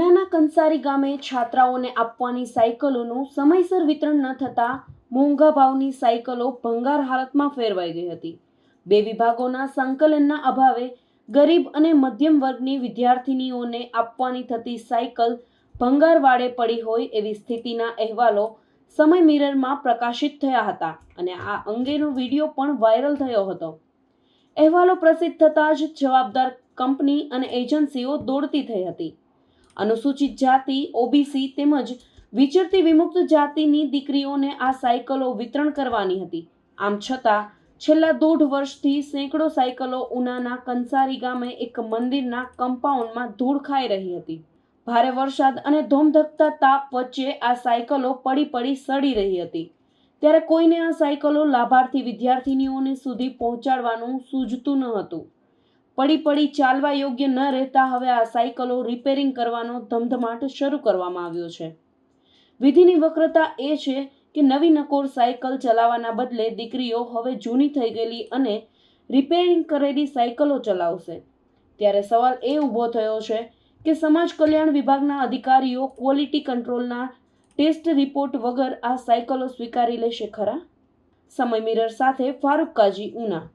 કંસારી ગામે છાત્રાઓને આપવાની સાયકલોનું સમયસર વિતરણ ન થતાં મોંઘા ભાવની સાયકલો ભંગાર હાલતમાં ફેરવાઈ ગઈ હતી. બે વિભાગોના સંકલનના અભાવે ગરીબ અને મધ્યમ વર્ગની વિદ્યાર્થિનીઓને આપવાની થતી સાયકલ ભંગાર વાડે પડી હોય એવી સ્થિતિના અહેવાલો સમય મિરરમાં પ્રકાશિત થયા હતા અને આ અંગેનો વીડિયો પણ વાયરલ થયો હતો. અહેવાલો પ્રસિદ્ધ થતાં જ જવાબદાર કંપની અને એજન્સીઓ દોડતી થઈ હતી. અનુસૂચિત જાતિ ઓબીસી તેમજ વિચરતી વિમુક્ત જાતિની દીકરીઓને આ સાયકલો વિતરણ કરવાની હતી. આમ છતાં, છેલ્લા દોઢ વર્ષથી સેંકડો સાયકલો ઉનાના કંસારી ગામે એક મંદિરના કમ્પાઉન્ડમાં ધૂળ ખાઈ રહી હતી. ભારે વરસાદ અને ધોમધકતા તાપ વચ્ચે આ સાયકલો પડી પડી સડી રહી હતી. ત્યારે કોઈને આ સાયકલો લાભાર્થી વિદ્યાર્થીનીઓને સુધી પહોંચાડવાનું સૂઝતું ન હતું. પડી પડી ચાલવા યોગ્ય ન રહેતા હવે આ સાયકલો રિપેરિંગ કરવાનો ધમધમાટ શરૂ કરવામાં આવ્યો છે. વિધિની વક્રતા એ છે કે નવી નકોર સાયકલ ચલાવવાના બદલે દીકરીઓ હવે જૂની થઈ ગયેલી અને રિપેરિંગ કરેલી સાયકલો ચલાવશે. ત્યારે સવાલ એ ઊભો થયો છે કે સમાજ કલ્યાણ વિભાગના અધિકારીઓ ક્વોલિટી કંટ્રોલના ટેસ્ટ રિપોર્ટ વગર આ સાયકલો સ્વીકારી લેશે ખરા? સમય મિરર સાથે ફારૂક કાજી, ઉના.